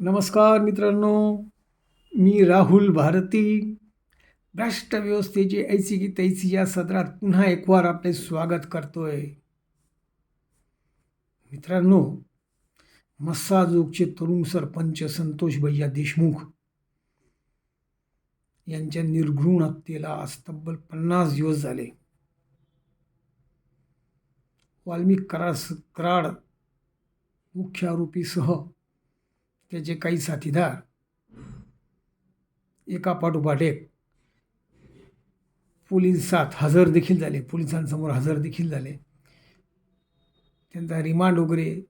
नमस्कार मित्रांनो मी राहुल भारती. भ्रष्ट व्यवस्थेची ऐसी की तैसी या सदरात पुन्हा एकवार आपले स्वागत करतोय. मित्रांनो मस्साजोगचे तरुण सरपंच संतोष भैया देशमुख यांच्या निर्घृण हत्येला आज तब्बल पन्नास दिवस झाले. वाल्मिक कराड कराड मुख्य आरोपीसह त्याचे काही साथीदार एका पाठोपाठ एक पोलिसात हजर देखील झाले पोलिसांसमोर हजर देखील झाले. त्यांचा रिमांड वगैरे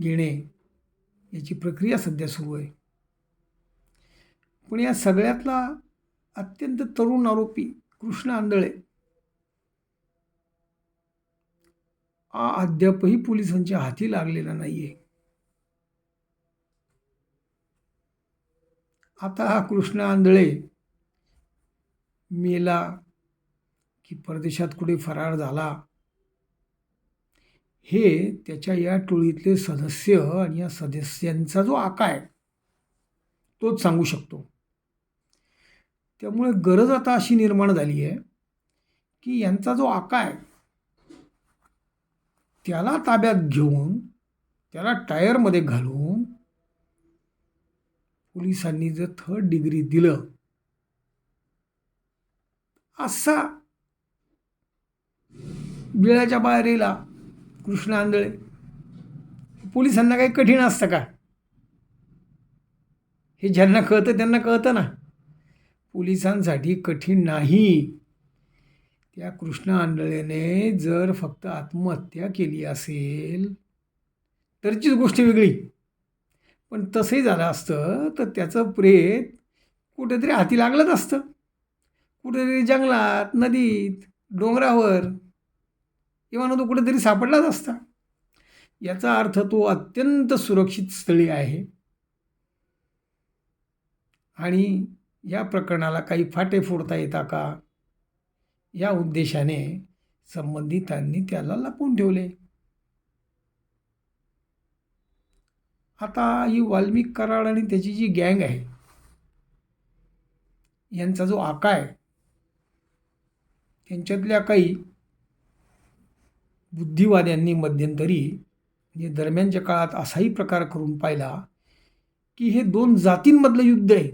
घेणे याची प्रक्रिया सध्या सुरू आहे. पण या सगळ्यातला अत्यंत तरुण आरोपी कृष्ण आंधळे हा अद्यापही पोलिसांच्या हाती लागलेला नाही आहे आता हा कृष्ण आंधळे मेला की परदेशात कुठे फरार झाला हे त्याच्या या टोळीतले सदस्य आणि या सदस्यांचा जो आका आहे तोच सांगू शकतो. त्यामुळे गरज आता अशी निर्माण झाली आहे की यांचा जो आका आहे त्याला ताब्यात घेऊन त्याला टायरमध्ये घालून पोलिसांनी जर थर्ड डिग्री दिलं असा बिळाच्या बाहेर येला कृष्ण आंधळे पोलिसांना काही कठीण असतं का? हे ज्यांना कळतं त्यांना कळतं ना. पोलिसांसाठी कठीण नाही. त्या कृष्ण आंधळेने जर फक्त आत्महत्या केली असेल तरचीच गोष्ट वेगळी. पण तसंही झालं असतं तर त्याचं प्रेत कुठेतरी हाती लागलंच असतं. कुठेतरी जंगलात नदीत डोंगरावर किंवा तो कुठेतरी सापडलाच असता. याचा अर्थ तो अत्यंत सुरक्षित स्थळी आहे. आणि या प्रकरणाला काही फाटे फोडता येता का? या उद्देशाने संबंधितांनी त्याला लपवून ठेवले. आता ही वाल्मिक कराड आणि त्याची जी गँग आहे यांचा जो आका आहे त्यांच्यातल्या काही बुद्धिवाद्यांनी मध्यंतरी म्हणजे दरम्यानच्या काळात असाही प्रकार करून पाहिला की हे दोन जातींमधलं युद्ध आहे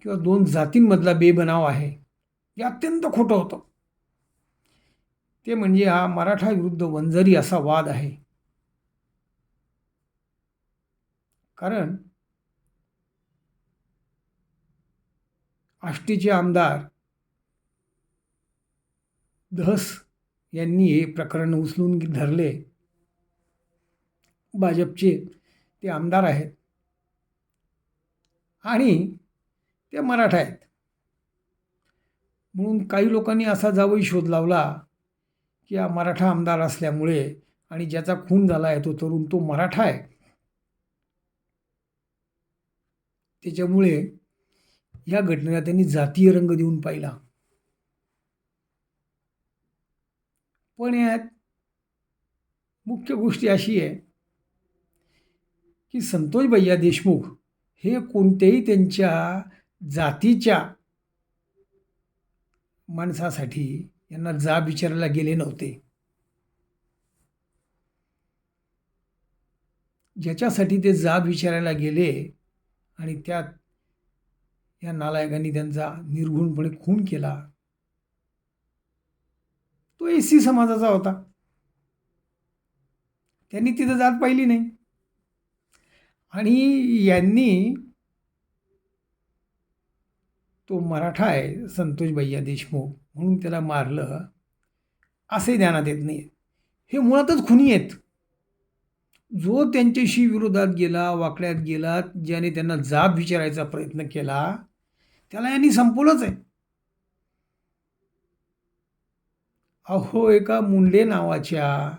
किंवा दोन जातींमधला बेबनाव आहे हे अत्यंत खोटं होतं. ते म्हणजे हा मराठा विरुद्ध वंजारी असा वाद आहे. कारण आष्टीचे आमदार धस यांनी हे प्रकरण उचलून धरले. भाजपचे ते आमदार आहेत. आणि ते मराठा आहेत. म्हणून काही लोकांनी असा जावई शोध लावला की हा मराठा आमदार असल्यामुळे आणि ज्याचा खून झाला आहे तो तरुण तो मराठा आहे. त्याच्यामुळे या घटनेला त्यांनी जातीय रंग देऊन पाहिला. पण यात मुख्य गोष्टी अशी आहे की संतोष भैया देशमुख हे कोणत्याही त्यांच्या जातीच्या माणसासाठी यांना जाब विचारायला गेले नव्हते. ज्याच्यासाठी ते जाब विचारायला गेले आणि त्यात या नालायकांनी त्यांचा निर्घुणपणे खून केला. तो एस सी समाजाचा होता. त्यांनी तिथं जात पाहिली नाही. आणि यांनी तो मराठा आहे संतोष भैया देशमुख म्हणून त्याला मारलं असे ध्यानात येत नाही हे मुळातच खुनी आहेत. जो त्यांच्याशी विरोधात गेला वाकड्यात गेला ज्याने त्यांना जाब विचारायचा प्रयत्न केला त्याला यांनी संपवलंच आहे. अहो एका मुंडे नावाच्या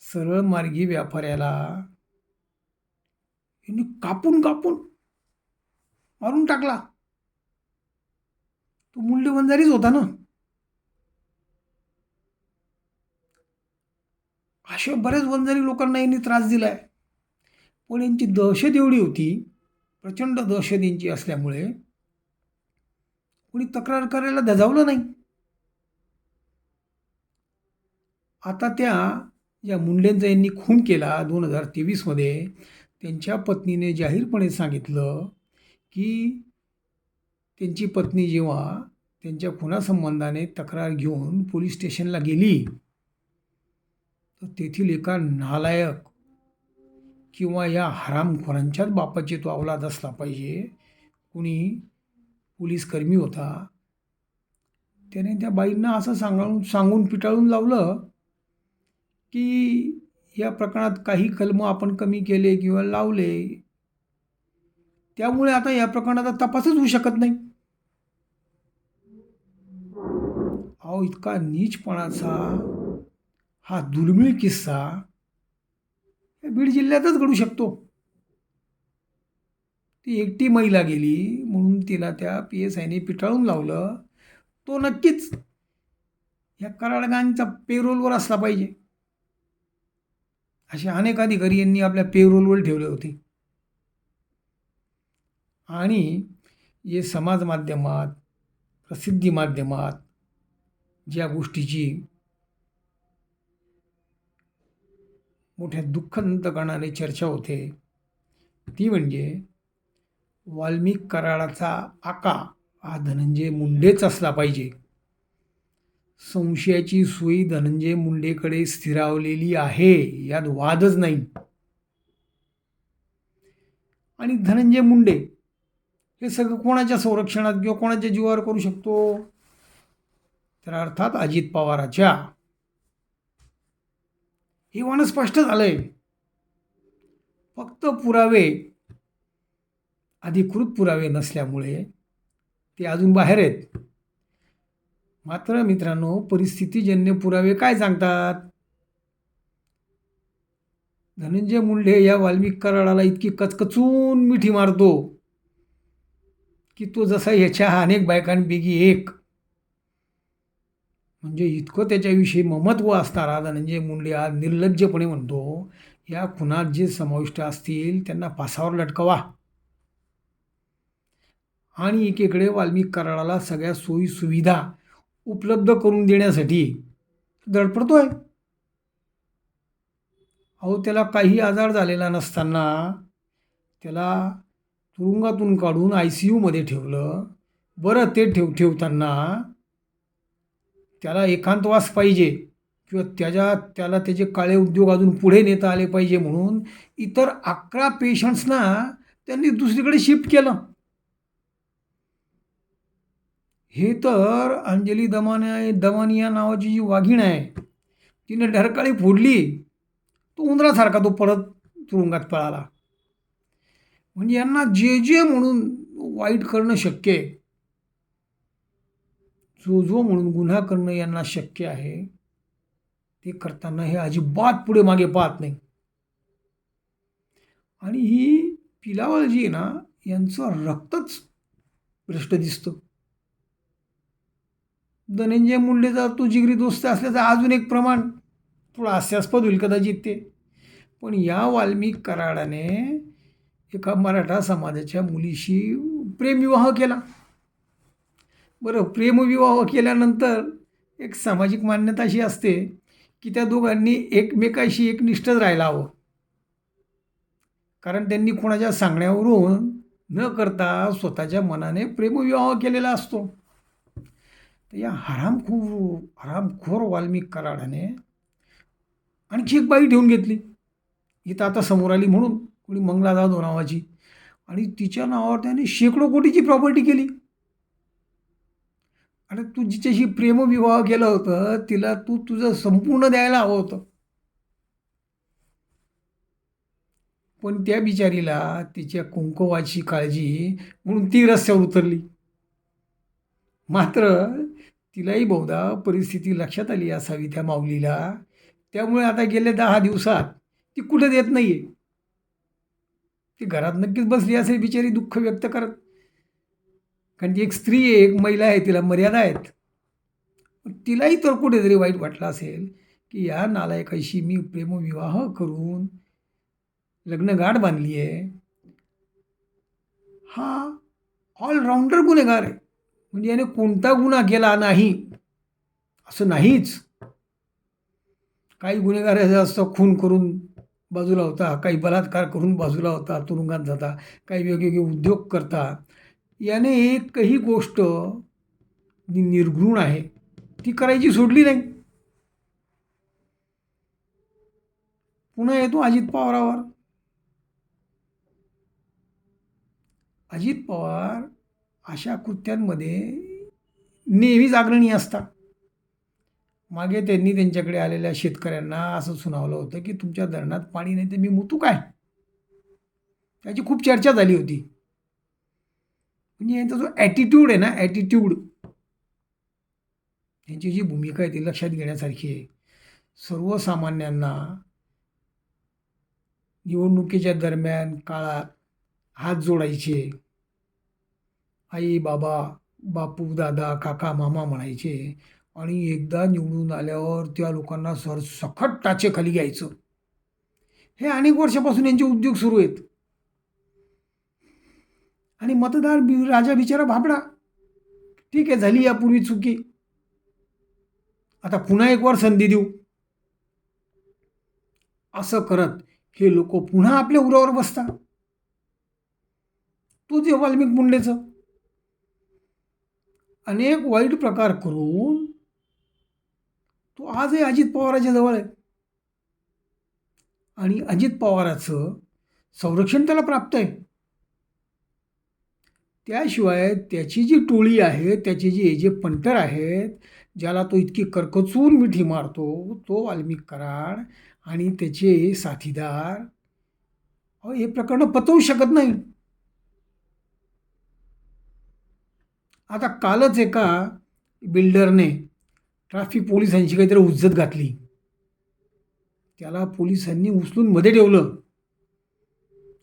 सरळ मार्गी व्यापाऱ्याला यांनी कापून कापून मारून टाकला. तो मुंडे वंजारीच होता ना? अशा बऱ्याच वंजारी लोकांना यांनी त्रास दिला आहे पण यांची दहशत एवढी होती प्रचंड दहशत यांची असल्यामुळे कोणी तक्रार करायला धजावलं नाही. आता त्या ज्या मुंडेंचा यांनी खून केला दोन हजार तेवीसमध्ये त्यांच्या पत्नीने जाहीरपणे सांगितलं की त्यांची पत्नी जेव्हा त्यांच्या खुनासंबंधाने तक्रार घेऊन पोलीस स्टेशनला गेली तर तेथील एका नालायक किंवा या हरामखोरांच्याच बापाची तो अवलाद असला पाहिजे. कुणी पोलीसकर्मी होता. त्याने त्या बाईंना असं सांगाळून सांगून पिटाळून लावलं की या प्रकरणात काही कलम आपण कमी केले किंवा लावले. त्यामुळे आता या प्रकरणाचा तपासच होऊ शकत नाही. अहो इतका नीचपणाचा हा दुर्मिळ किस्सा बीड जिल्ह्यातच घडू शकतो. ती एकटी महिला गेली म्हणून तिला त्या पी एस आयने पिटाळून लावलं. तो नक्कीच या कराडगांचा पेरोलवर असला पाहिजे. असे अनेक अधिकारी यांनी आपल्या पेरोलवर ठेवले होते. आणि जे समाज माध्यमात प्रसिद्धी माध्यमात ज्या गोष्टीची मोठ्या दुःखंत करणारी चर्चा होते. ती म्हणजे वाल्मिक कराडाचा आका हा धनंजय मुंडेच असला पाहिजे. संशयाची सुई धनंजय मुंडेकडे स्थिरावलेली आहे यात वादच नाही. आणि धनंजय मुंडे हे सगळं कोणाच्या संरक्षणात किंवा कोणाच्या जीवावर करू शकतो? तर अर्थात अजित पवाराच्या. हे वाणं स्पष्ट झालंय. फक्त पुरावे अधिकृत पुरावे नसल्यामुळे ते अजून बाहेर आहेत. मात्र मित्रांनो परिस्थितीजन्य पुरावे काय सांगतात? धनंजय मुंडे या वाल्मिक कराडाला इतकी कचकचून मिठी मारतो की तो जसा ह्याच्या अनेक बायकांपैकी एक म्हणजे इतकं त्याच्याविषयी ममत्व असणारा धनंजय मुंडे आज निर्लज्जपणे म्हणतो या खुनात जे समाविष्ट असतील त्यांना फासावर लटकवा. आणि एकीकडे वाल्मिक कराडाला सगळ्या सोयी सुविधा उपलब्ध करून देण्यासाठी धडपडतोय. अहो त्याला काही आजार झालेला नसताना त्याला तुरुंगातून काढून आय सी यूमध्ये ठेवलं. बरं ते ठेव ठेवताना त्याला एकांतवास पाहिजे किंवा त्याच्या त्याला त्याचे काळे उद्योग अजून पुढे नेता आले पाहिजे म्हणून इतर अकरा पेशंट्सना त्यांनी दुसरीकडे शिफ्ट केलं. हे तर अंजली दमाने दमानिया नावाची जी वाघीण आहे तिने ढरकाळी फोडली तो उंदरासारखा तो परत तुरुंगात पळाला. म्हणजे यांना जे जे म्हणून वाईट करणं शक्य आहे जो जो म्हणून गुन्हा करणं यांना शक्य आहे ते करताना हे अजिबात पुढे मागे पाहत नाही. आणि ही पिलावळ जी आहे ना यांचं रक्तच भ्रष्ट दिसतं. धनंजय मुंडेचा तो जिगरी दोस्त असल्याचं अजून एक प्रमाण थोडं हास्यास्पद होईल कदाचित ते. पण या वाल्मिक कराडाने एका मराठा समाजाच्या मुलीशी प्रेमविवाह केला. बरं प्रेमविवाह केल्यानंतर एक सामाजिक मान्यता अशी असते की त्या दोघांनी एकमेकाशी एकनिष्ठच राहायला हवं. कारण त्यांनी कोणाच्या सांगण्यावरून न करता स्वतःच्या मनाने प्रेमविवाह केलेला असतो. तर या हरामखोर हरामखोर वाल्मिक कराडाने आणखी एक बाई ठेवून घेतली. इथं आता समोर आली म्हणून कोणी मंगला जाधव नावाची. आणि तिच्या नावावर त्याने शेकडो कोटीची प्रॉपर्टी केली. आणि तू जिच्याशी प्रेमविवाह केला होतं तिला तू तुझं संपूर्ण द्यायला हवं होतं. पण त्या बिचारीला तिच्या कुंकवाची काळजी म्हणून ती रस्त्यावर उतरली. मात्र तिलाही बहुधा परिस्थिती लक्षात आली असावी त्या माऊलीला. त्यामुळे आता गेल्या दहा दिवसात ती कुठं देत नाही आहे ती घरात नक्कीच बसली असेल बिचारी दुःख व्यक्त करत. कारण ती एक स्त्री आहे एक महिला आहे तिला मर्यादा आहेत. तिलाही तर कुठेतरी वाईट वाटलं असेल की या नालायकाशी मी प्रेमविवाह करून लग्नगाठ बांधली आहे. हा ऑलराऊंडर गुन्हेगार आहे. म्हणजे याने कोणता गुन्हा केला नाही? असं नाहीच. काही गुन्हेगार असे असतं खून करून बाजूला होता काही बलात्कार करून बाजूला होता तुरुंगात जाता काही वेगवेगळे उद्योग करतात याने एकही गोष्ट जी निर्घृण आहे ती करायची सोडली नाही. पुन्हा येतो अजित पवारावर. अजित पवार अशा कृत्यांमध्ये नेहमीच अग्रणी असतात. मागे त्यांनी त्यांच्याकडे आलेल्या शेतकऱ्यांना असं सुनावलं होतं की तुमच्या धरणात पाणी नाही तर मी मुतू काय त्याची खूप चर्चा झाली होती. म्हणजे यांचा जो ॲटिट्यूड आहे ना ॲटिट्यूड यांची जी भूमिका आहे ती लक्षात घेण्यासारखी आहे. सर्वसामान्यांना निवडणुकीच्या दरम्यान काळात हात जोडायचे. आई बाबा बापू दादा काका मामा म्हणायचे. आणि एकदा निवडून आल्यावर त्या लोकांना सर सखट घ्यायचं. हे अनेक वर्षापासून यांचे उद्योग सुरू आहेत. आणि मतदार बि राजा बिचारा भाबडा. ठीक आहे झाली यापूर्वी चुकी. आता पुन्हा एक वर संधी देऊ. असं करत हे लोक पुन्हा आपल्या उरावर बसतात. तो जे वाल्मिक मुंडेचं. अनेक वाईट प्रकार करून तो आजही अजित पवाराच्या जवळ आहे. आणि अजित पवाराचं संरक्षण त्याला प्राप्त आहे. त्याशिवाय त्याची जी टोळी आहे त्याचे जे जे पंटर आहेत ज्याला तो इतकी करकचून मिठी मारतो तो वाल्मिक कराड आणि त्याचे साथीदार. अहो हे प्रकरण पतवू शकत नाही. आता कालच एका बिल्डरने ट्रॅफिक पोलिसांची काहीतरी उज्जत घातली. त्याला पोलिसांनी उचलून मध्ये ठेवलं.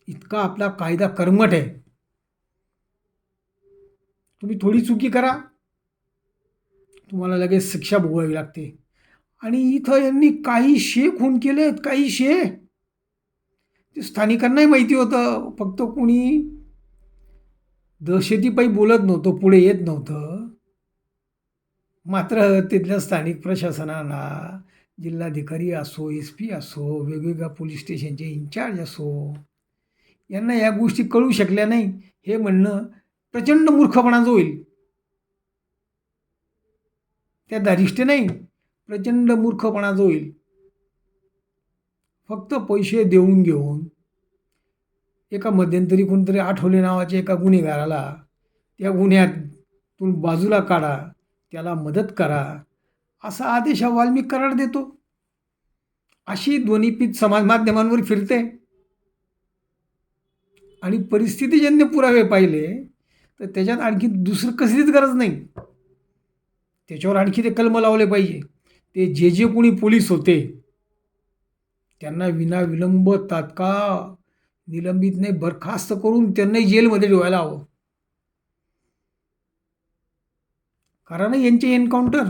इतका आपला कायदा कर्मट आहे. तुम्ही थोडी चुकी करा. तुम्हाला लगेच शिक्षा भोगावी लागते. आणि इथं यांनी काही शे खून केलेत काही शे. ते स्थानिकांनाही माहिती होतं. फक्त कुणी दहशतीपायी बोलत नव्हतं पुढे येत नव्हतं. मात्र तिथल्या स्थानिक प्रशासनाला जिल्हाधिकारी असो एस पी असो वेगवेगळ्या पोलीस स्टेशनचे इन्चार्ज असो यांना या गोष्टी कळू शकल्या नाही. हे म्हणणं प्रचंड मूर्खपणा जो होईल. त्या दारिष्ट नाही प्रचंड मूर्खपणा जो होईल. फक्त पैसे देऊन घेऊन एका मध्यंतरी कोणतरी आठवले नावाच्या एका गुन्हेगाराला त्या गुन्ह्यातून बाजूला काढा त्याला मदत करा असा आदेश हा वाल्मिक करार देतो. अशी ध्वनीपीत समाज माध्यमांवर फिरते. आणि परिस्थितीजन्य पुरावे पाहिले तर त्याच्यात आणखी दुसरं कसलीच गरज नाही. त्याच्यावर आणखी ते कलम लावले पाहिजे. ते जे जे कोणी पोलीस होते त्यांना विनाविलंब तात्काळ निलंबित नाही बरखास्त करून त्यांनाही जेलमध्ये ठेवायला हवं. कारण यांचे एन्काउंटर.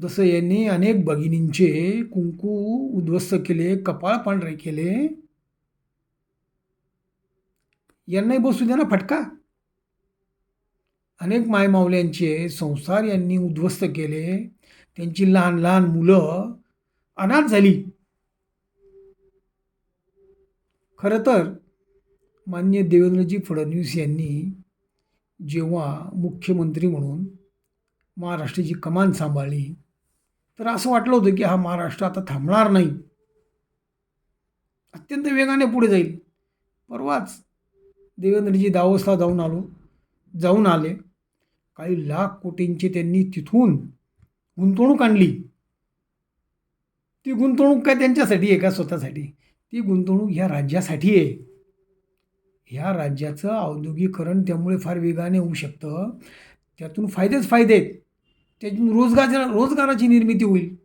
जसं यांनी अनेक भगिनींचे कुंकू उद्ध्वस्त केले कपाळ पांढरे केले यांनाही बसू द्या ना फटका. अनेक मायमावल्यांचे संसार यांनी उद्ध्वस्त केले. त्यांची लहान लहान मुलं अनाथ झाली. खरं तर मान्य देवेंद्रजी फडणवीस यांनी जेव्हा मुख्यमंत्री म्हणून महाराष्ट्राची कमान सांभाळली तर असं वाटलं होतं की हा महाराष्ट्र आता थांबणार नाही. अत्यंत वेगाने पुढे जाईल. परवाच देवेंद्रजी दावोसला जाऊन आलो. जाऊन आले. काही लाख कोटींची त्यांनी तिथून गुंतवणूक आणली. ती गुंतवणूक काय त्यांच्यासाठी आहे का स्वतःसाठी? ती गुंतवणूक ह्या राज्यासाठी आहे. ह्या राज्याचं औद्योगिकरण त्यामुळे फार वेगाने होऊ शकतं. त्यातून फायदेच फायदे आहेत. त्यातून रोजगार रोजगाराची निर्मिती होईल.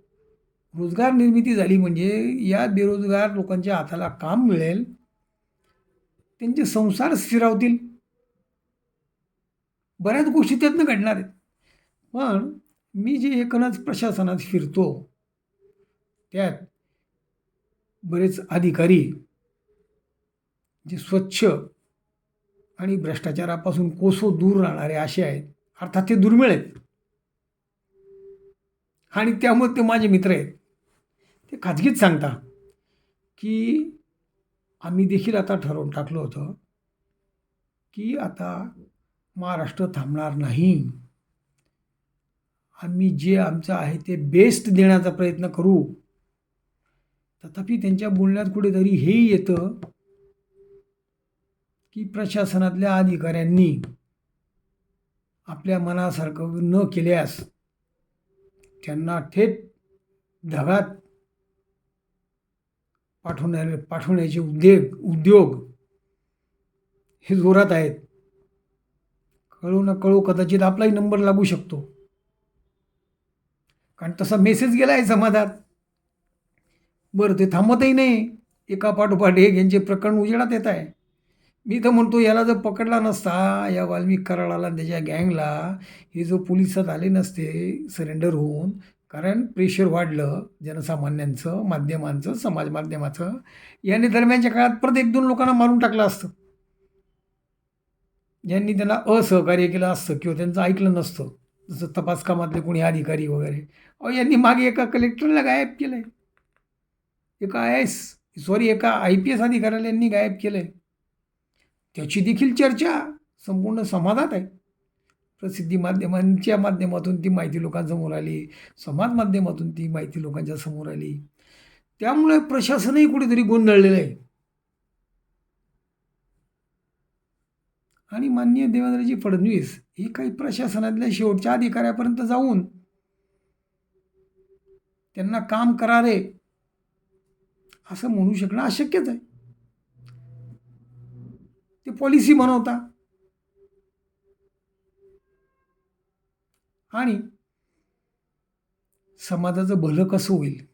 रोजगार निर्मिती झाली म्हणजे या बेरोजगार लोकांच्या हाताला काम मिळेल. त्यांचे संसार स्थिरावतील. बऱ्याच गोष्टी त्यातनं घडणार आहेत. पण मी जे एकनाच प्रशासनात फिरतो त्यात बरेच अधिकारी जे स्वच्छ आणि भ्रष्टाचारापासून कोसो दूर राहणारे असे आहेत. अर्थात ते दुर्मिळ आहेत. आणि त्यामुळे ते माझे मित्र आहेत. ते खाजगीत सांगता की आम्ही देखील आता ठरवून टाकलं होतं की आता महाराष्ट्र थांबणार नाही. आम्ही जे आमचं आहे ते बेस्ट देण्याचा प्रयत्न करू. तथापि त्यांच्या बोलण्यात कुठेतरी हेही येतं की प्रशासनातल्या अधिकाऱ्यांनी आपल्या मनासारखं न केल्यास त्यांना थेट ढगात पाठवण्या पाठवण्याचे उद्योग उद्योग हे जोरात आहेत. कळू न कळू कदाचित आपलाही नंबर लागू शकतो. कारण तसा मेसेज गेला आहे समाजात. बरं ते थांबतही नाही. एका पाठोपाठ एक यांचे प्रकरण उजेडात येत आहे. मी तर म्हणतो याला जर पकडला नसता या वाल्मिक कराडाला त्याच्या गँगला हे जो पोलिसात आले नसते सरेंडर होऊन कारण प्रेशर वाढलं जनसामान्यांचं माध्यमांचं समाज माध्यमाचं याने दरम्यानच्या काळात परत एक दोन लोकांना मारून टाकलं असतं. ज्यांनी त्यांना असहकार्य केलं असतं किंवा त्यांचं ऐकलं नसतं जसं तपास कामातले कोणी अधिकारी वगैरे. अहो यांनी मागे एका कलेक्टरला गायब केलं आहे एका आय एस सॉरी एका आय पी एस अधिकाऱ्याला यांनी गायब केलं आहे त्याची देखील चर्चा संपूर्ण समाजात आहे. प्रसिद्धी माध्यमांच्या माध्यमातून ती माहिती लोकांसमोर आली. समाज माध्यमातून ती माहिती लोकांच्या समोर आली. त्यामुळे प्रशासनही कुठेतरी गोंधळलेलं आहे. आणि माननीय देवेंद्रजी फडणवीस हे काही प्रशासनातल्या शेवटच्या अधिकाऱ्यापर्यंत जाऊन त्यांना काम करारे असं म्हणू शकणं अशक्यच आहे. ते पॉलिसी बनवता. आणि समाजाचं भलं कसं होईल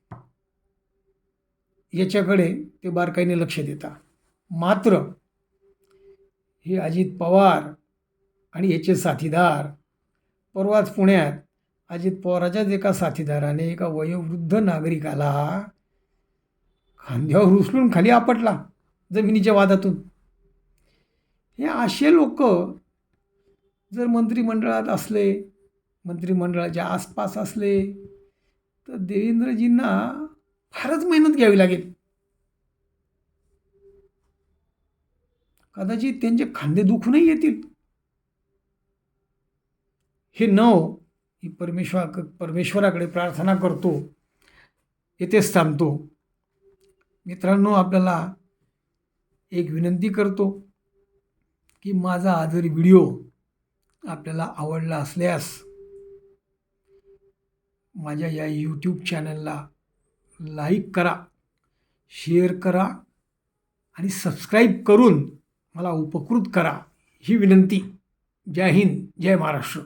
याच्याकडे ते बारकाईने लक्ष देता मात्र हे अजित पवार आणि याचे साथीदार परवाच पुण्यात अजित पवाराच्याच एका साथीदाराने एका वयोवृद्ध नागरिकाला खांद्यावर उचलून खाली आपटला जमिनीच्या वादातून. हे असे लोक जर मंत्रिमंडळात असले मंत्रिमंडळाच्या आसपास असले तर देवेंद्रजींना फारच मेहनत घ्यावी लागेल. कदाचित त्यांचे खांदे दुखूनही येतील. हे नव ही परमेश्वर परमेश्वराकडे प्रार्थना करतो. येथेच थांबतो. मित्रांनो आपल्याला एक विनंती करतो की माझा हा जर व्हिडिओ आपल्याला आवडला असल्यास माझ्या या यूट्यूब चॅनलला लाईक करा शेअर करा आणि सबस्क्राईब करून मला उपकृत करा. ही विनंती. जय हिंद जय महाराष्ट्र.